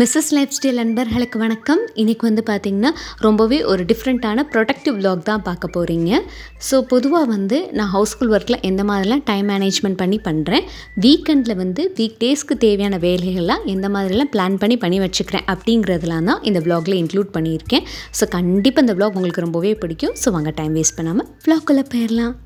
Mrs life style நண்பர்களுக்கு வணக்கம். இன்றைக்கி வந்து பார்த்திங்கன்னா ரொம்பவே ஒரு டிஃப்ரெண்ட்டான ப்ரொடக்டிவ் ப்ளாக் தான் பார்க்க போகிறீங்க ஸோ பொதுவாக வந்து நான் ஹவுஸ்ஃபுல் ஒர்க்கில் எந்த மாதிரிலாம் டைம் மேனேஜ்மெண்ட் பண்ணி பண்ணுறேன் வீக்கெண்டில் வந்து வீக் டேஸ்க்கு தேவையான வேலைகள்லாம் எந்த மாதிரிலாம் பிளான் பண்ணி பண்ணி வச்சுக்கிறேன் அப்படிங்கிறதுலாம் தான் இந்த vlogல இன்க்ளூட் பண்ணியிருக்கேன். ஸோ கண்டிப்பாக இந்த ப்ளாக் உங்களுக்கு ரொம்பவே பிடிக்கும். ஸோ வாங்க டைம் வேஸ்ட் பண்ணாமல் ப்ளாக்குள்ளே போயிடலாம்.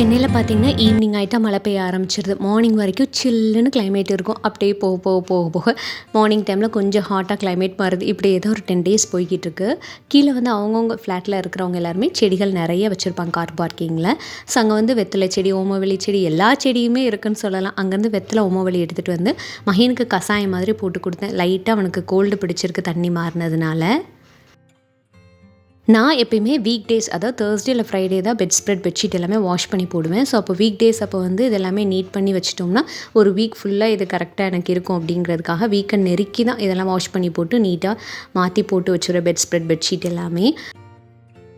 சென்னையில் பார்த்தீங்கன்னா ஈவினிங் ஆகிட்டா மழை பெய்ய ஆரம்பிச்சிருது. மார்னிங் வரைக்கும் சில்லுன்னு கிளைமேட் இருக்கும். அப்படியே போக போக போக போக மார்னிங் டைமில் கொஞ்சம் ஹாட்டாக கிளைமேட் மாறுது. இப்படி ஏதோ ஒரு டென் டேஸ் போய்கிட்டு இருக்கு. கீழே வந்து அவங்கவுங்க ஃப்ளாட்டில் இருக்கிறவங்க எல்லாருமே செடிகள் நிறைய வச்சுருப்பாங்க கார் பார்க்கிங்கில் ஸோ அங்கே வந்து வெத்தலை செடி ஓமவெளி செடி எல்லா செடியுமே இருக்குன்னு சொல்லலாம். அங்கேருந்து வெத்தலை ஓமவெளி எடுத்துகிட்டு வந்து மகனுக்கு கஷாயம் மாதிரி போட்டு கொடுத்தேன். லைட்டாக அவனுக்கு கோல்டு பிடிச்சிருக்கு தண்ணி மாறினதுனால. நான் எப்பயுமே வீக் டேஸ் அதாவது தேர்ஸ்டே இல்லை ஃப்ரைடே தான் பெட் ஸ்ப்ரெட் பெட்ஷீட் எல்லாமே வாஷ் பண்ணி போடுவேன். ஸோ அப்போ வீக் டேஸ் அப்போ வந்து இது எல்லாமே நீட் பண்ணி வச்சிட்டோம்னா ஒரு வீக் ஃபுல்லாக இது கரெக்டாக எனக்கு இருக்கும் அப்படிங்கிறதுக்காக வீக்கெண்ட் நெருக்கி தான் இதெல்லாம் வாஷ் பண்ணி போட்டு நீட்டாக மாற்றி போட்டு வச்சுருவேன் பெட் ஸ்ப்ரெட் பெட்ஷீட் எல்லாமே.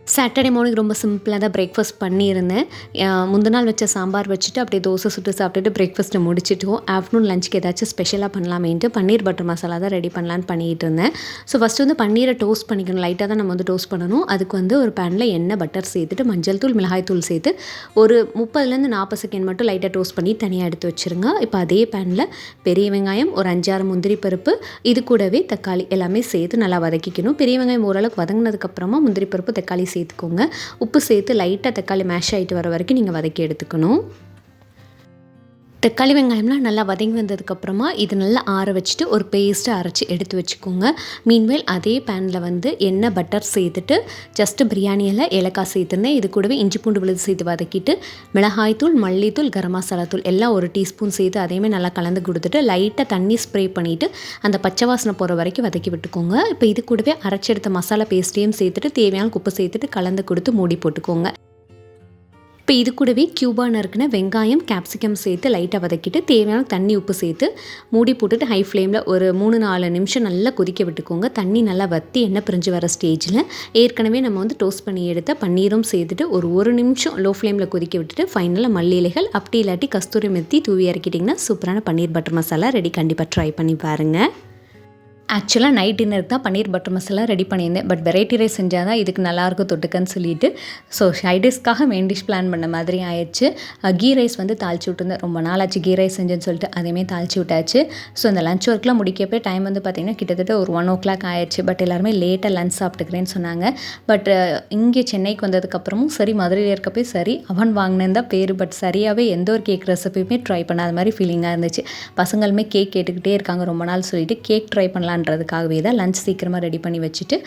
சாட்டர்டே மார்னிங் ரொம்ப சிம்பிளாக தான் பிரேக்ஃபாஸ்ட் பண்ணியிருந்தேன். அஹ் நாள் வச்ச சாம்பார் வச்சுட்டு அப்படியே தோசை சுட்டு சாப்பிட்டுட்டு பிரேக்ஃபாஸ்ட்டை முடிச்சிட்டோம் ஆஃப்டர்நூன் லஞ்சுக்கு ஏதாச்சும் ஸ்பெஷலாக பண்ணலாமேன்ட்டு பன்னீர் பட்டர் மசாலா தான் ரெடி பண்ணலான்னு பண்ணிகிட்டு இருந்தேன். ஸோ ஃபஸ்ட்டு வந்து பன்னீரை டோஸ்ட் பண்ணிக்கணும். லைட்டாக தான் நம்ம வந்து டோஸ்ட் பண்ணணும். அதுக்கு வந்து ஒரு பேனில் எண்ணெய் பட்டர் சேர்த்துட்டு மஞ்சள் தூள் மிளகாய் தூள் சேர்த்து ஒரு முப்பதுலேருந்து நாற்பது செகண்ட் மட்டும் லைட்டாக டோஸ்ட் பண்ணி தனியாக எடுத்து வச்சுருங்க. இப்போ அதே பேனில் பெரிய வெங்காயம் ஒரு அஞ்சாறு முந்திரி பருப்பு இது கூடவே தக்காளி எல்லாமே சேர்த்து நல்லா வதக்கிக்கணும். பெரிய வெங்காயம் ஓரளவுக்கு வதங்கினதுக்கப்புறமா முந்திரி பருப்பு தக்காளி சேர்த்துக்கோங்க. உப்பு சேர்த்து லைட்டாக தக்காளி மேஷ் ஆகிட்டு வர வரைக்கும் நீங்கள் வதக்கி எடுத்துக்கணும். தக்காளி வெங்காயம்லாம் நல்லா வதங்கி வந்ததுக்கப்புறமா இது நல்லா ஆற வச்சுட்டு ஒரு பேஸ்ட்டை அரைச்சி எடுத்து வச்சுக்கோங்க. மீன்வேல் அதே பேனில் வந்து எண்ணெய் பட்டர் சேர்த்துட்டு ஜஸ்ட்டு பிரியாணியில் ஏலக்காய் சேர்த்துருந்தேன். இது கூடவே இஞ்சி பூண்டு விழுது சேர்த்து வதக்கிட்டு மிளகாய்த்தூள் மல்லித்தூள் கரம் மசாலா தூள் எல்லாம் ஒரு டீஸ்பூன் சேர்த்து அதையுமே நல்லா கலந்து கொடுத்துட்டு லைட்டாக தண்ணி ஸ்ப்ரே பண்ணிவிட்டு அந்த பச்சை வாசனை போகிற வரைக்கும் வதக்கி விட்டுக்கோங்க. இப்போ இது கூடவே அரைச்செடுத்த மசாலா பேஸ்ட்டையும் சேர்த்துட்டு தேவையான உப்பு சேர்த்துட்டு கலந்து கொடுத்து மூடி போட்டுக்கோங்க. இப்போ இது கூடவே கியூபா நறுக்குன வெங்காயம் கேப்சிகம் சேர்த்து லைட்டாக வதக்கிட்டு தேவையான தண்ணி உப்பு சேர்த்து மூடி போட்டுட்டு ஹை ஃப்ளேமில் ஒரு மூணு நாலு நிமிஷம் நல்லா கொதிக்க விட்டுக்கோங்க. தண்ணி நல்லா வற்றி எண்ணெய் பிரிஞ்சு வர ஸ்டேஜில் ஏற்கனவே நம்ம வந்து டோஸ்ட் பண்ணி எடுத்த பன்னீரும் சேர்த்துட்டு ஒரு ஒரு நிமிஷம் லோ ஃப்ளேமில் கொதிக்க விட்டுட்டு ஃபைனலாக மல்லி இலைகள் அப்படி இல்லாட்டி கஸ்தூரி மெத்தி தூவி இறக்கிட்டிங்கன்னா சூப்பரான பன்னீர் பட்டர் மசாலா ரெடி கண்டிப்பாக ட்ரை பண்ணி பாருங்கள் ஆக்சுவலாக நைட் டின்னருக்கு தான் பன்னீர் பட்டர் மசாலா ரெடி பண்ணியிருந்தேன். பட் வெரைட்டி ரைஸ் செஞ்சால் தான் இதுக்கு நல்லாயிருக்கும் தொட்டுக்கன்னு சொல்லிட்டு. ஸோ ரைடிஸ்க்காக மெயின் டிஷ் பிளான் பண்ண மாதிரி ஆயிடுச்சு. கீ ரைஸ் வந்து தாளிச்சு விட்டுருந்தேன். ரொம்ப நாளாச்சு கீ ரைஸ் செஞ்சேன்னு சொல்லிட்டு. அதையுமே தாளிச்சு விட்டாச்சு. ஸோ அந்த லஞ்ச் ஒர்க்லாம் முடிக்கப்போ டைம் வந்து பார்த்திங்கன்னா கிட்டத்தட்ட ஒரு ஒன் ஓ கிளாக் ஆயிடுச்சு. பட் எல்லாருமே லேட்டாக லஞ்ச் சாப்பிட்டுக்கிறேன்னு சொன்னாங்க. பட் இங்கே சென்னைக்கு வந்ததுக்கப்புறமும் சரி மதுரையில் இருக்கப்போ சரி அவன் வாங்கினேன் தான் பேர். பட் சரியாகவே எந்த ஒரு கேக் ரெசிபியுமே ட்ரை பண்ணாத மாதிரி ஃபீலிங்காக இருந்துச்சு. பசங்களுமே கேக் கேட்டுக்கிட்டே இருக்காங்க. ரொம்ப நாள் சொல்லிட்டு கேக் ட்ரை பண்ணலாம் பண்ணலான்றதுக்காகவே தான் லஞ்ச் சீக்கிரமாக ரெடி பண்ணி வச்சுட்டு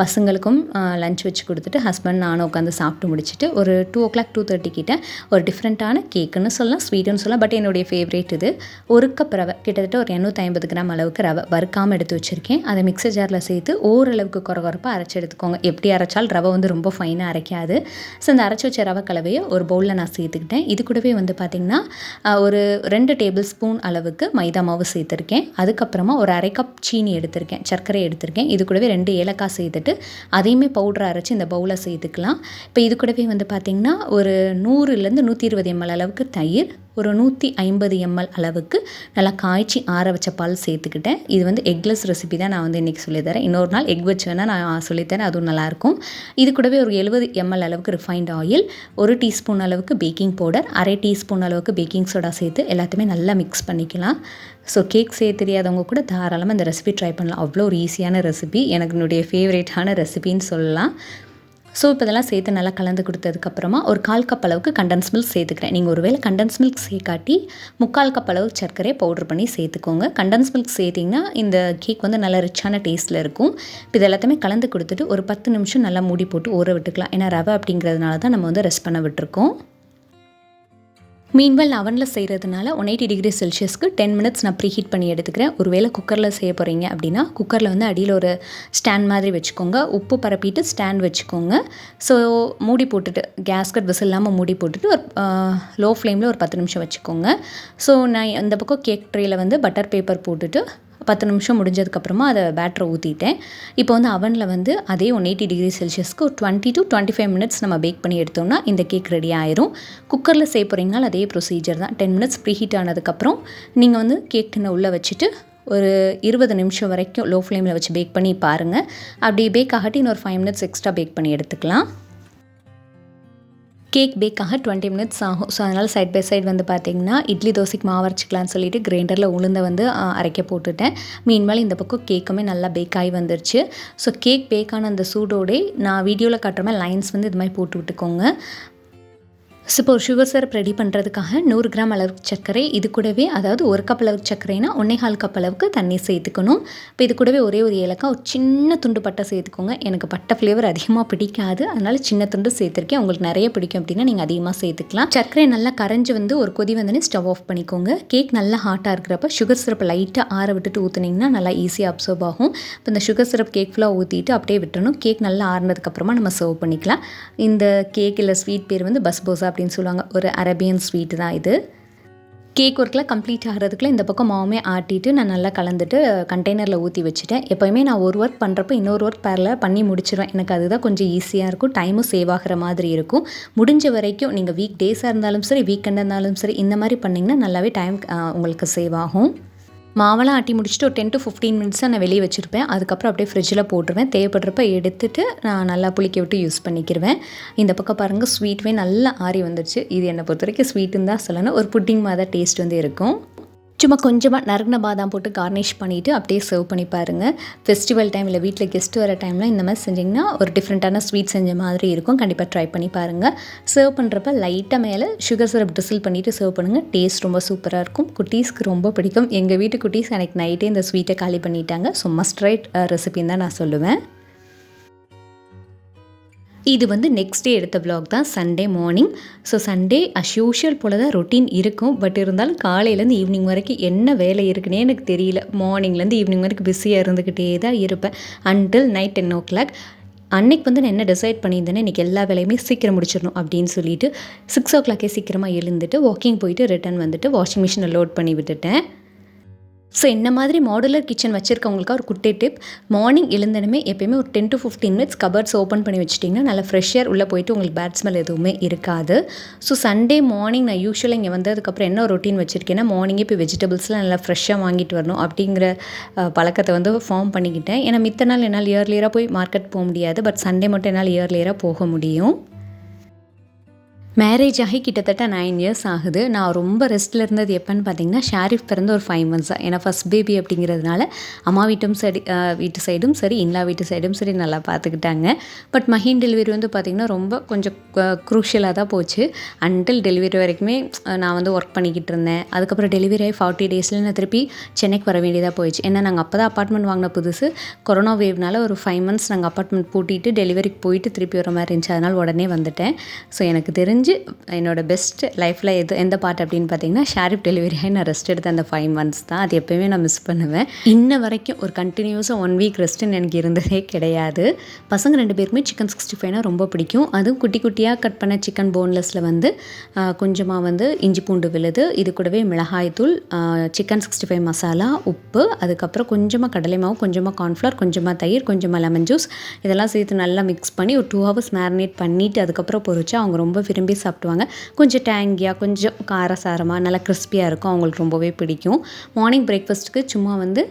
பசங்களுக்கும் லஞ்ச் வச்சு கொடுத்துட்டு ஹஸ்பண்ட் நானும் உட்காந்து சாப்பிட்டு முடிச்சுட்டு ஒரு two o'clock two thirty கிட்ட ஒரு டிஃப்ரெண்ட்டான கேக்குன்னு சொல்லலாம் ஸ்வீட்டுன்னு சொல்லலாம் பட் என்னுடைய ஃபேவரேட் இது ஒரு கப் ரவை. கிட்டத்தட்ட ஒரு எண்ணூற்றி ஐம்பது கிராம் அளவுக்கு ரவை. வறுக்காமல் எடுத்து வச்சுருக்கேன். அதை மிக்சர் ஜாரில் சேர்த்து ஓரளவுக்கு குறை குறைப்பாக அரைச்சி எடுத்துக்கோங்க. எப்படி அரைச்சாலும் ரவை வந்து ரொம்ப ஃபைனாக அரைக்காது. ஸோ அந்த அரைச்சி வச்ச ரவை கலவையை ஒரு பவுலில் நான் சேர்த்துக்கிட்டேன். இது கூடவே வந்து பார்த்திங்கன்னா ஒரு ரெண்டு டேபிள் ஸ்பூன் அளவுக்கு மைதா மாவு சேர்த்துருக்கேன். அதுக்கப்புறமா ஒரு அரை கப் சீனி எடுத்திருக்கேன் சர்க்கரை எடுத்திருக்கேன். இது கூடவே ரெண்டு ஏலக்காய் சேர்த்துட்டு அதையுமே பவுடர் அரைச்சி இந்த பவுலில் சேர்த்துக்கலாம். இப்போ இது கூடவே வந்து பார்த்திங்கன்னா ஒரு நூறுலேருந்து நூற்றி இருபது எம்எல் அளவுக்கு தயிர் ஒரு நூற்றி ஐம்பது எம்எல் அளவுக்கு நல்லா காய்ச்சி ஆற வச்ச பால் சேர்த்துக்கிட்டேன். இது வந்து எக்லெஸ் ரெசிபி தான் நான் வந்து இன்றைக்கி சொல்லித்தரேன். இன்னொரு நாள் எக் வச்சு வேணால் நான் சொல்லித்தரேன். அதுவும் நல்லாயிருக்கும். இது கூடவே ஒரு எழுபது எம்எல் அளவுக்கு ரிஃபைண்ட் ஆயில் ஒரு டீஸ்பூன் அளவுக்கு பேக்கிங் பவுடர் அரை டீஸ்பூன் அளவுக்கு பேக்கிங் சோடா சேர்த்து எல்லாத்தையுமே நல்லா மிக்ஸ் பண்ணிக்கலாம். ஸோ கேக் செய்ய தெரியாதவங்க கூட தாராளமாக இந்த ரெசிபி ட்ரை பண்ணலாம். அவ்வளோ ஒரு ஈஸியான ரெசிபி எனக்கு என்னுடைய ஃபேவரேட்டான ரெசிபின்னு சொல்லலாம். ஸோ இப்போ இதெல்லாம் சேர்த்து நல்லா கலந்து கொடுத்ததுக்கப்புறமா ஒரு கால் கப் அளவுக்கு கண்டன்ஸ் மில்க் சேர்த்துக்கிறேன். நீங்கள் ஒருவேளை கண்டன்ஸ் மில்க் சேர்க்காட்டி முக்கால் கப் அளவுக்கு சர்க்கரையை பவுடர் பண்ணி சேர்த்துக்கோங்க. கண்டன்ஸ் மில்க் சேர்த்திங்கன்னா இந்த கேக் வந்து நல்லா ரிச்சான டேஸ்ட்டில் இருக்கும். இப்போ இது எல்லாத்தையுமே கலந்து கொடுத்துட்டு ஒரு பத்து நிமிஷம் நல்லா மூடி போட்டு ஊற விட்டுக்கலாம். ஏன்னா ரவை அப்படிங்கிறதுனால தான் நம்ம வந்து ரெஸ்ட் பண்ண விட்டுருக்கோம். மீன்வெல் அவனில் செய்கிறதுனால ஒன் எயிட்டி டிகிரி செல்சியஸ்க்கு டென் மினிட்ஸ் நான் ப்ரீ ஹீட் பண்ணி எடுத்துக்கிறேன். ஒருவேளை குக்கரில் செய்ய போகிறீங்க அப்படின்னா குக்கரில் வந்து அடியில் ஒரு ஸ்டாண்ட் மாதிரி வச்சுக்கோங்க. உப்பு பரப்பிட்டு ஸ்டாண்ட் வச்சுக்கோங்க. ஸோ மூடி போட்டுட்டு கேஸ்கட் விசில் இல்லாமல் மூடி போட்டுட்டு ஒரு லோ ஃப்ளேமில் ஒரு பத்து நிமிஷம் வச்சுக்கோங்க. ஸோ நான் இந்த பக்கம் கேக் ட்ரேயில் வந்து பட்டர் பேப்பர் போட்டுட்டு பத்து நிமிஷம் முடிஞ்சதுக்கப்புறமா அதை பேட்டரை ஊற்றிட்டேன் இப்போ வந்து அவனில் வந்து அதே ஒன் எயிட்டி டிகிரி செல்சியஸ்க்கு ஒரு twenty to twenty five minutes நம்ம பேக் பண்ணி எடுத்தோம்னா இந்த கேக் ரெடி ஆயிரும். குக்கரில் செய்ய போகிறீங்கனால அதே ப்ரொசீஜர் தான். டென் மினிட்ஸ் ப்ரீ ஹீட் ஆனதுக்கப்புறம் நீங்கள் வந்து கேக் டின்னை உள்ளே வச்சுட்டு ஒரு இருபது நிமிஷம் வரைக்கும் லோ ஃப்ளேமில் வச்சு பேக் பண்ணி பாருங்கள் அப்படி பேக் ஆகட்டி இன்னொரு ஃபைவ் மினிட்ஸ் எக்ஸ்ட்ரா பேக் பண்ணி எடுத்துக்கலாம். கேக் பேக்காக டுவெண்ட்டி மினிட்ஸ் ஆகும். ஸோ அதனால் சைட் பை சைடு வந்து பார்த்திங்கன்னா இட்லி தோசைக்கு மாவு அரைச்சிக்கலாம்னு சொல்லிட்டு கிரைண்டரில் உளுந்தை வந்து அரைக்க போட்டுட்டேன். மீன்மேல் இந்த பக்கம் கேக்குமே நல்லா பேக் ஆகி வந்துருச்சு. ஸோ கேக் பேக்கான அந்த சூடோடே நான் வீடியோவில் காட்டுற மாதிரி லைன்ஸ் வந்து இது மாதிரி போட்டு விட்டுக்கோங்க. ஸோ இப்போ ஒரு சுகர் சிரப் ரெடி பண்ணுறதுக்காக நூறு கிராம் அளவுக்கு சர்க்கரை இது கூடவே அதாவது ஒரு கப் அளவுக்கு சர்க்கரைனா ஒன்றே கால் கப் அளவுக்கு தண்ணி சேர்த்துக்கணும். இப்போ இது கூடவே ஒரே ஒரு ஏலக்காய் ஒரு சின்ன துண்டு பட்டை சேர்த்துக்கோங்க. எனக்கு பட்டை ஃப்ளேவர் அதிகமாக பிடிக்காது. அதனால சின்ன துண்டு சேர்த்துருக்கேன். உங்களுக்கு நிறைய பிடிக்கும் அப்படின்னா நீங்கள் அதிகமாக சேர்த்துக்கலாம். சர்க்கரை நல்லா கரைஞ்சி வந்து ஒரு கொதி வந்தோடனே ஸ்டவ் ஆஃப் பண்ணிக்கோங்க. கேக் நல்லா ஹாட்டாக இருக்கிறப்ப சுகர் சிரப் லைட்டாக ஆற விட்டுட்டு ஊற்றுனீங்கன்னா நல்லா ஈஸியாக அப்சர்வ் ஆகும். இப்போ இந்த சுகர் சிரப் கேக் ஃபுல்லாக ஊற்றிட்டு அப்படியே விட்டுறணும். கேக் நல்லா ஆறினதுக்கப்புறமா நம்ம சர்வ் பண்ணிக்கலாம். இந்த கேக் இல்லை ஸ்வீட் பேர் வந்து பஸ்போசா அப்படின்னு சொல்லுவாங்க. ஒரு அரேபியன் ஸ்வீட் தான் இது. கேக் ஒர்க்கில் கம்ப்ளீட் ஆகிறதுக்குள்ள இந்த பக்கம் மாவுமே ஆட்டிட்டு நான் நல்லா கலந்துட்டு கண்டெய்னரில் ஊற்றி வச்சுட்டேன். எப்போயுமே நான் ஒரு ஒர்க் பண்ணுறப்போ இன்னொரு ஒர்க் பேரில் பண்ணி முடிச்சிடுவேன் எனக்கு அதுதான் கொஞ்சம் ஈஸியாக இருக்கும். டைமும் சேவ் ஆகிற மாதிரி இருக்கும். முடிஞ்ச வரைக்கும் நீங்கள் வீக் டேஸாக இருந்தாலும் சரி வீக்கெண்டாக இருந்தாலும் சரி இந்த மாதிரி பண்ணிங்கன்னா நல்லாவே டைம் உங்களுக்கு சேவ் ஆகும். மாவெல்லாம் ஆட்டி முடிச்சுட்டு ஒரு டென் டு ஃபிஃப்டீன் மினிட்ஸ் நான் வெளியே வச்சுருப்பேன். அதுக்கப்புறம் அப்படியே ஃப்ரிட்ஜில் போட்டுருவேன். தேவைப்படுறப்ப எடுத்துட்டு நான் நல்லா புளிக்க விட்டு யூஸ் பண்ணிக்கிருவேன். இந்த பக்கம் பாருங்கள் ஸ்வீட்டுமே நல்லா ஆறி வந்துடுச்சு இது என்னை பொறுத்த வரைக்கும் ஸ்வீட்டுன்னு தான் சொல்லணும். ஒரு புட்டிங் மாதிரி டேஸ்ட் வந்து இருக்கும். சும்மா கொஞ்சமாக நறுங்கின பாதாம் போட்டு கார்னிஷ் பண்ணிவிட்டு அப்படியே சர்வ் பண்ணி பாருங்கள் ஃபெஸ்டிவல் டைமில் வீட்டில் கெஸ்ட் வர டைமில் இந்த மாதிரி செஞ்சிங்கன்னா ஒரு டிஃப்ரெண்ட்டான ஸ்வீட் செஞ்ச மாதிரி இருக்கும். கண்டிப்பாக ட்ரை பண்ணி பாருங்கள் சர்வ் பண்ணுறப்ப லைட்டாக மேலே சுகர் சிரப் ட்ரிசில் பண்ணிவிட்டு சர்வ் பண்ணுங்கள் டேஸ்ட் ரொம்ப சூப்பராக இருக்கும். குட்டீஸ்க்கு ரொம்ப பிடிக்கும். எங்கள் வீட்டு குட்டீஸ் எனக்கு நைட்டே இந்த ஸ்வீட்டை காலி பண்ணிட்டாங்க. ஸோ மஸ்ட் ரைட் ரெசிபின்னு தான் நான் சொல்லுவேன். இது வந்து நெக்ஸ்ட் டே எடுத்த ப்ளாக் தான். Sunday morning so Sunday as usual போல தான் ரொட்டீன் இருக்கும். பட் இருந்தாலும் காலையிலேருந்து ஈவினிங் வரைக்கும் என்ன வேலை இருக்குன்னே எனக்கு தெரியல. மார்னிங்லேருந்து ஈவினிங் வரைக்கும் பிஸியாக இருந்துக்கிட்டே தான் இருப்பேன். Until night ten o'clock அன்னைக்கு வந்து நான் என்ன டிசைட் பண்ணியிருந்தேன்னா இன்றைக்கி எல்லா வேலையுமே சீக்கிரம் முடிச்சிடணும் அப்படின்னு சொல்லிட்டு சிக்ஸ் ஓ கிளாக்கே சீக்கிரமாக எழுந்துட்டு வாக்கிங் போயிட்டு ரிட்டர்ன் வந்துட்டு வாஷிங் மிஷினை லோட் பண்ணி விட்டுட்டேன். ஸோ இந்த மாதிரி மாடுலர் கிச்சன் வச்சுருக்கவங்களுக்கு ஒரு குட்டி டிப் மார்னிங் எழுந்தனுமே எப்பயுமே ஒரு ten to fifteen minutes cupboards open பண்ணி வச்சுட்டிங்கன்னா நல்லா ஃப்ரெஷ்ஷாக உள்ளே போயிட்டு உங்களுக்கு பேட் ஸ்மெல் எதுவுமே இருக்காது. ஸோ சண்டே மார்னிங் நான் யூஸ்வலாக இங்கே வந்ததுக்கப்புறம் என்ன ரொட்டீன் வச்சுருக்கேன்னா மார்னிங்கே போய் வெஜிடபிள்ஸ்லாம் நல்லா ஃப்ரெஷ்ஷாக வாங்கிட்டு வரணும் அப்படிங்கிற பழக்கத்தை வந்து ஃபார்ம் பண்ணிக்கிட்டேன். ஏன்னா மித்த நாள் என்னால் இயர்லியராக போய் மார்க்கெட் போக முடியாது. பட் சண்டே மட்டும் என்னால் இயர்லியராக போக முடியும். மேரேஜ் ஆகி கிட்டத்தட்ட நைன் இயர்ஸ் ஆகுது. நான் ரொம்ப ரெஸ்ட்டில் இருந்தது எப்போன்னு பார்த்தீங்கன்னா ஷாரிஃப் பிறந்த ஒரு ஃபைவ் மந்த்ஸ் தான். ஏன்னா ஃபஸ்ட் பேபி அப்படிங்கிறதுனால அம்மா வீட்டும் சரி வீட்டு சைடும் சரி இன்லா வீட்டு சைடும் சரி நல்லா பார்த்துக்கிட்டாங்க பட் மஹின் டெலிவரி வந்து பார்த்திங்கன்னா ரொம்ப கொஞ்சம் க்ரூஷியலாக தான் போச்சு. அன்டில் டெலிவரி வரைக்குமே நான் வந்து ஒர்க் பண்ணிக்கிட்டு இருந்தேன். அதுக்கப்புறம் டெலிவரி ஆகி ஃபார்ட்டி டேஸில் நான் திருப்பி சென்னைக்கு வர வேண்டியதாக போயிடுச்சு. ஏன்னா நாங்கள் அப்போ தான் அப்பார்ட்மெண்ட் வாங்கின புதுசு. கொரோனா வேவ்னால ஒரு ஃபைவ் மந்த்ஸ் நாங்கள் அப்பார்ட்மெண்ட் பூட்டிட்டு டெலிவரிக்கு போயிட்டு திருப்பி வர மாதிரி இருந்துச்சு. அதனால் உடனே வந்துட்டேன். ஸோ எனக்கு தெரிஞ்சு என்னோட பெஸ்ட் லைஃப்பில் எது எந்த பார்ட் அப்படின்னு பார்த்தீங்கன்னா ஷாரிப் டெலிவரி ஆகி நான் ரெஸ்ட் எடுத்த அந்த ஃபைவ் மந்த்ஸ் தான். அது எப்போயுமே நான் மிஸ் பண்ணுவேன். இன்ன வரைக்கும் ஒரு கண்டினியூஸாக ஒன் வீக் ரெஸ்ட்டுன்னு எனக்கு இருந்ததே கிடையாது. பசங்க ரெண்டு பேருக்குமே சிக்கன் சிக்ஸ்டி ஃபைவ்னா ரொம்ப பிடிக்கும். அதுவும் குட்டி குட்டியாக கட் பண்ண சிக்கன் போன்லெஸில் வந்து கொஞ்சமாக வந்து இஞ்சி பூண்டு விழுது. இது கூடவே மிளகாய்த்தூள் சிக்கன் சிக்ஸ்டி ஃபைவ் மசாலா உப்பு அதுக்கப்புறம் கொஞ்சமாக கடலை மாவு கொஞ்சமாக கார்ன்ஃப்ளவர் கொஞ்சமாக தயிர் கொஞ்சமாக லெமன் ஜூஸ் இதெல்லாம் சேர்த்து நல்லா மிக்ஸ் பண்ணி ஒரு டூ ஹவர்ஸ் மேரினேட் பண்ணிவிட்டு அதுக்கப்புறம் பொரிச்சா அவங்க ரொம்ப விரும்பி சாப்பிடுவாங்க. கொஞ்சம் டேங்கியாக கொஞ்சம் காரசாரமாக நல்லா கிறிஸ்பியாக இருக்கும். அவங்களுக்கு ரொம்பவே பிடிக்கும். மார்னிங் பிரேக்ஃபாஸ்ட்டுக்கு சும்மா வந்து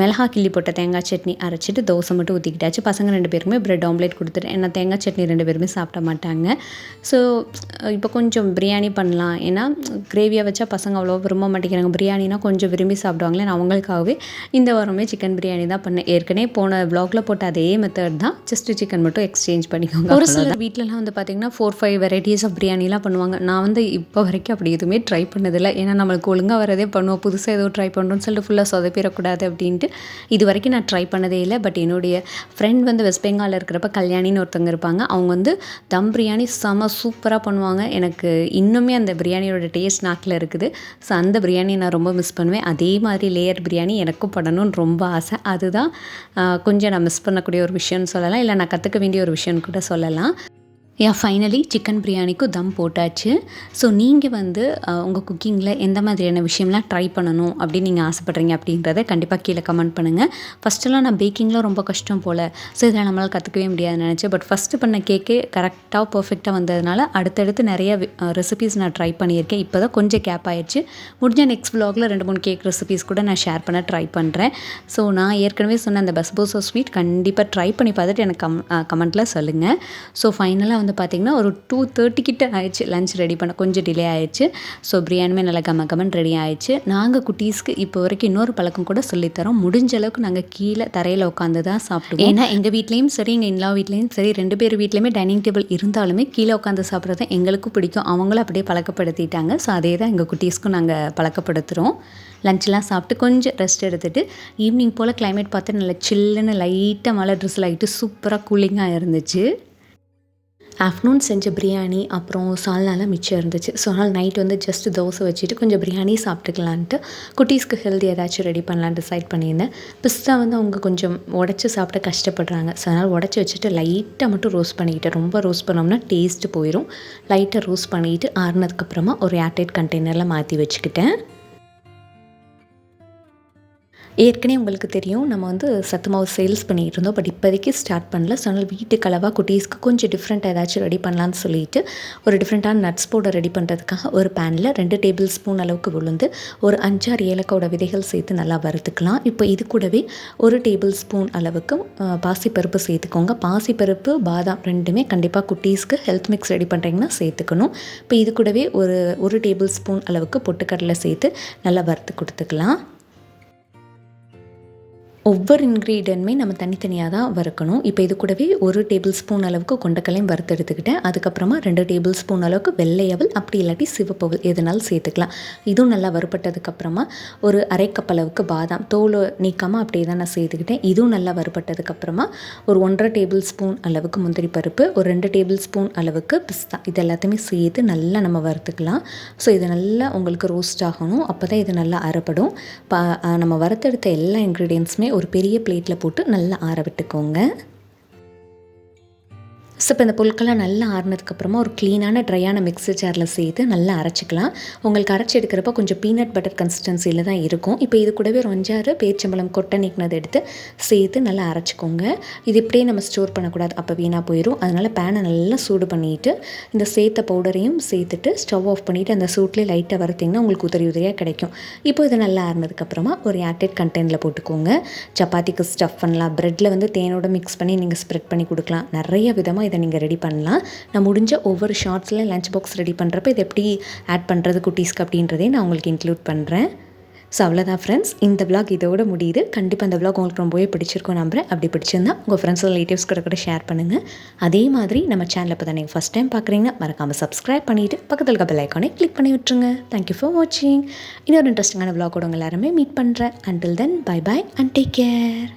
மிளகா கிள்ளி போட்ட தேங்காய் சட்னி அரைச்சிட்டு தோசை மட்டும் ஊற்றிக்கிட்டாச்சு பசங்க ரெண்டு பேருக்குமே பிரெட் ஆம்லேட் கொடுத்துட்டு ஏன்னா தேங்காய் சட்னி ரெண்டு பேருமே சாப்பிட மாட்டாங்க. ஸோ இப்போ கொஞ்சம் பிரியாணி பண்ணலாம். ஏன்னா கிரேவியாக வச்சா பசங்க அவ்வளோ விரும்ப மாட்டேங்கிறாங்க. பிரியாணினா கொஞ்சம் விரும்பி சாப்பிடுவாங்களே நான் அவங்களுக்காகவே இந்த வாரமே சிக்கன் பிரியாணி தான் பண்ணேன். ஏற்கனவே போன ப்ளாகில் போட்ட அதே மெத்தட் தான். ஜஸ்ட் சிக்கன் மட்டும் எக்ஸ்சேஞ்ச் பண்ணிக்கோங்க. ஒரு சிலர் வீட்டிலலாம் வந்து பார்த்திங்கன்னா ஃபோர் ஃபைவ் வெரைட்டிஸ் ஆஃப் பிரியாணிலாம் பண்ணுவாங்க. நான் வந்து இப்போ வரைக்கும் அப்படி எதுவுமே ட்ரை பண்ணதில்லை. ஏன்னா நம்மளுக்கு ஒழுங்காக வரதே பண்ணுவோம். புதுசாக ஏதோ ட்ரை பண்ணுறோம்னு சொல்லிட்டு ஃபுல்லாக சொதப்பிடக்கூடாது அப்படின்ட்டு இது வரைக்கும் நான் ட்ரை பண்ணதே இல்லை. பட் என்னுடைய ஃப்ரெண்ட் வந்து வெஸ்ட் பெங்காலில் இருக்கிறப்ப கல்யாணின்னு ஒருத்தவங்க இருப்பாங்க. அவங்க வந்து தம் பிரியாணி செம சூப்பராக பண்ணுவாங்க. எனக்கு இன்னுமே அந்த பிரியாணியோட டேஸ்ட் நாக்கில் இருக்குது. ஸோ அந்த பிரியாணி நான் ரொம்ப மிஸ் பண்ணுவேன். அதே மாதிரி லேயர் பிரியாணி எனக்கும் பண்ணணும்னு ரொம்ப ஆசை. அதுதான் கொஞ்சம் நான் மிஸ் பண்ணக்கூடிய ஒரு விஷயம்னு சொல்லலாம். இல்லை நான் கற்றுக்க வேண்டிய ஒரு விஷயம்னு கூட சொல்லலாம். யா ஃபைனலி சிக்கன் பிரியாணிக்கும் தம் போட்டாச்சு ஸோ நீங்கள் வந்து உங்கள் குக்கிங்கில் எந்த மாதிரியான விஷயம்லாம் ட்ரை பண்ணணும் அப்படின்னு நீங்கள் ஆசைப்பட்றீங்க அப்படின்றத கண்டிப்பாக கீழே கமெண்ட் பண்ணுங்கள் ஃபஸ்ட்டெல்லாம் நான் பேக்கிங்கில் ரொம்ப கஷ்டம் போல் ஸோ இதில் நம்மளால் கற்றுக்கவே முடியாதுன்னு நினச்சேன் பட் ஃபஸ்ட்டு பண்ண கேக்கே கரெக்டாக பர்ஃபெக்டாக வந்ததுனால அடுத்தடுத்து நிறைய ரெசிபீஸ் uh, நான் ட்ரை பண்ணியிருக்கேன். இப்போ தான் கொஞ்சம் கேப் ஆயிடுச்சு முடிஞ்ச நெக்ஸ்ட் vlogல ரெண்டு மூணு கேக் ரெசிபீஸ் கூட நான் ஷேர் பண்ண ட்ரை பண்ணுறேன் ஸோ நான் ஏற்கனவே சொன்ன அந்த பஸ்போசோ ஸ்வீட் கண்டிப்பாக ட்ரை பண்ணி பார்த்துட்டு எனக்கு கம் கமெண்ட்டில் சொல்லுங்கள் ஸோ ஃபைனலாக வந்து வந்து பார்த்திங்கன்னா ஒரு டூ தேர்ட்டி கிட்ட ஆயிடுச்சு. லஞ்ச் ரெடி பண்ண கொஞ்சம் டிலே ஆயிடுச்சு. ஸோ பிரியாணியுமே நல்லா கம கமன் ரெடி ஆயிடுச்சு. நாங்கள் குட்டீஸ்க்கு இப்போ வரைக்கும் இன்னொரு பழக்கம் கூட சொல்லித்தரோம். முடிஞ்ச அளவுக்கு நாங்கள் கீழே தரையில் உட்காந்து தான் சாப்பிடுவோம். ஏன்னா எங்கள் வீட்லேயும் சரி எங்கள் இன்லா வீட்லேயும் சரி ரெண்டு பேர் வீட்லேயுமே டைனிங் டேபிள் இருந்தாலுமே கீழே உட்காந்து சாப்பிட்றது எங்களுக்கும் பிடிக்கும். அவங்களும் அப்படியே பழக்கப்படுத்திட்டாங்க. ஸோ அதே தான் எங்கள் குட்டீஸ்க்கும் நாங்கள் பழக்கப்படுத்துகிறோம் லஞ்செலாம் சாப்பிட்டு கொஞ்சம் ரெஸ்ட் எடுத்துகிட்டு ஈவினிங் போல் கிளைமேட் பார்த்து நல்லா சில்லுன்னு லைட்டாக மழை ட்ரெஸ் லைட்டு சூப்பராக கூலிங்காக இருந்துச்சு. ஆஃப்டர்நூன் செஞ்ச பிரியாணி அப்புறம் சால்னாலாம் மிச்சம் இருந்துச்சு. ஸோ அதனால் நைட் வந்து ஜஸ்ட் தோசை வச்சுட்டு கொஞ்சம் பிரியாணி சாப்பிட்டுக்கலான்ட்டு குட்டீஸ்க்கு ஹெல்தி ஏதாச்சும் ரெடி பண்ணலான்னு டிசைட் பண்ணியிருந்தேன். பிஸ்தா வந்து அவங்க கொஞ்சம் உடச்சி சாப்பிட கஷ்டப்படுறாங்க. ஸோ அதனால் உடச்சி வச்சுட்டு லைட்டாக மட்டும் ரோஸ்ட் பண்ணிக்கிட்டேன். ரொம்ப ரோஸ்ட் பண்ணோம்னா டேஸ்ட்டு போயிடும் லைட்டாக ரோஸ்ட் பண்ணிக்கிட்டு ஆறுனதுக்கப்புறமா ஒரு ஏர்டைட் கண்டெய்னரில் மாற்றி வச்சுக்கிட்டேன். ஏற்கனவே உங்களுக்கு தெரியும் நம்ம வந்து சத்து மாவு சேல்ஸ் பண்ணிகிட்டு இருந்தோம். பட் இப்போதைக்கு ஸ்டார்ட் பண்ணல. ஸோ அதனால் வீட்டுக்கு அளவாக குட்டீஸ்க்கு கொஞ்சம் டிஃப்ரெண்ட்டாக ஏதாச்சும் ரெடி பண்ணலான்னு சொல்லிட்டு ஒரு டிஃப்ரெண்ட்டான நட்ஸ் பவுடர் ரெடி பண்ணுறதுக்காக ஒரு பேனில் ரெண்டு டேபிள் ஸ்பூன் அளவுக்கு விழுந்து ஒரு அஞ்சாறு ஏலக்காவோட விதைகள் சேர்த்து நல்லா வறுத்துக்கலாம். இப்போ இது கூடவே ஒரு டேபிள் ஸ்பூன் அளவுக்கு பாசிப்பருப்பு சேர்த்துக்கோங்க. பாசிப்பருப்பு பாதாம் ரெண்டுமே கண்டிப்பாக குட்டீஸ்க்கு ஹெல்த் மிக்ஸ் ரெடி பண்ணுறீங்கன்னா சேர்த்துக்கணும். இப்போ இது கூடவே ஒரு ஒரு டேபிள் ஸ்பூன் அளவுக்கு பொட்டுக்கடலை சேர்த்து நல்லா வறுத்து கொடுத்துக்கலாம். ஒவ்வொரு இன்க்ரீடியன்ட்மே நம்ம தனித்தனியாக தான் வறுக்கணும். இப்போ இது கூடவே ஒரு டேபிள் ஸ்பூன் அளவுக்கு கொண்டக்கல்லையும் வறுத்து எடுத்துக்கிட்டேன். அதுக்கப்புறமா ரெண்டு டேபிள் ஸ்பூன் அளவுக்கு வெள்ளையவள் அப்படி இல்லாட்டி சிவப்பவள் எதுனாலும் சேர்த்துக்கலாம். இதுவும் நல்லா வறுபட்டதுக்கப்புறமா ஒரு அரை கப் அளவுக்கு பாதாம் தோலை நீக்காமல் அப்படியே தான் நான் சேர்த்துக்கிட்டேன். இதுவும் நல்லா வறுபட்டதுக்கப்புறமா ஒரு ஒன்றரை டேபிள் ஸ்பூன் அளவுக்கு முந்திரி பருப்பு ஒரு ரெண்டு டேபிள் ஸ்பூன் அளவுக்கு பிஸ்தா. இது எல்லாத்தையுமே சேர்த்து நல்லா நம்ம வறுத்துக்கலாம். ஸோ இது நல்லா உங்களுக்கு ரோஸ்ட் ஆகணும். அப்போ தான் இது நல்லா அறப்படும் பா நம்ம வறுத்தெடுத்த எல்லா இன்க்ரீடியன்ஸுமே ஒரு பெரிய பிளேட்டில் போட்டு நல்லா ஆற விட்டுக்கோங்க. ஸோ இப்போ இந்த பொருட்கள்லாம் நல்லா ஆறுனதுக்கப்புறமா ஒரு க்ளீனான ட்ரையான மிக்ஸி ஜாரில் சேர்த்து நல்லா அரைச்சிக்கலாம். உங்களுக்கு அரைச்சி எடுக்கிறப்ப கொஞ்சம் பீனட் பட்டர் கன்சிஸ்டன்சியில் தான் இருக்கும். இப்போ இது கூடவே ஒரு அஞ்சாறு பேச்சம்பழம் கொட்டை நீக்கினதை எடுத்து சேர்த்து நல்லா அரைச்சிக்கோங்க. இது இப்படியே நம்ம ஸ்டோர் பண்ணக்கூடாது. அப்போ வீணாக போயிடும் அதனால் பேனை நல்லா சூடு பண்ணிவிட்டு இந்த சேர்த்த பவுடரையும் சேர்த்துட்டு ஸ்டவ் ஆஃப் பண்ணிவிட்டு அந்த சூட்லேயே லைட்டாக வரத்திங்கன்னா உங்களுக்கு உதறி உதறியாக கிடைக்கும். இப்போ இது நல்லா ஆறுனதுக்கப்புறமா ஒரு ஏர்டெட் கண்டெய்னில் போட்டுக்கோங்க. சப்பாத்திக்கு ஸ்டஃப் பண்ணலாம். ப்ரெட்டில் வந்து தேனோட மிக்ஸ் பண்ணி நீங்கள் ஸ்ப்ரெட் பண்ணி கொடுக்கலாம். நிறைய விதமாக இதை நீங்கள் ரெடி பண்ணலாம். நான் முடிஞ்ச ஒவ்வொரு ஷார்ட்ஸில் லஞ்ச் பாக்ஸ் ரெடி பண்ணுறப்ப இதை எப்படி ஆட் பண்ணுறது குட்டீஸ்க்கு அப்படின்றதே நான் உங்களுக்கு இன்க்ளூட் பண்ணுறேன் ஸோ அவ்வளோதான் ஃப்ரெண்ட்ஸ் இந்த vlog இதோட முடியுது. கண்டிப்பாக அந்த vlog உங்களுக்கு ரொம்பவே பிடிச்சிருக்கும் நம்புறேன். அப்படி பிடிச்சிருந்தா உங்கள் ஃப்ரெண்ட்ஸ் ரிலேட்டிவ்ஸ் கூட கூட ஷேர் பண்ணுங்கள் அதே மாதிரி நம்ம சேனலை இப்போ தான் நீங்கள் ஃபஸ்ட் டைம் பார்க்குறீங்கன்னா மறக்காமல் சப்ஸ்கிரைப் பண்ணிவிட்டு பக்கத்தில் இருக்க பெல் ஐக்கானே கிளிக் பண்ணி விட்டுருங்க. தேங்க்யூ ஃபார் வாட்சிங் இன்னொரு இன்ட்ரெஸ்டிங்கான vlog கூட உங்கள் எல்லாருமே மீட் பண்ணுறேன் until then bye bye and take care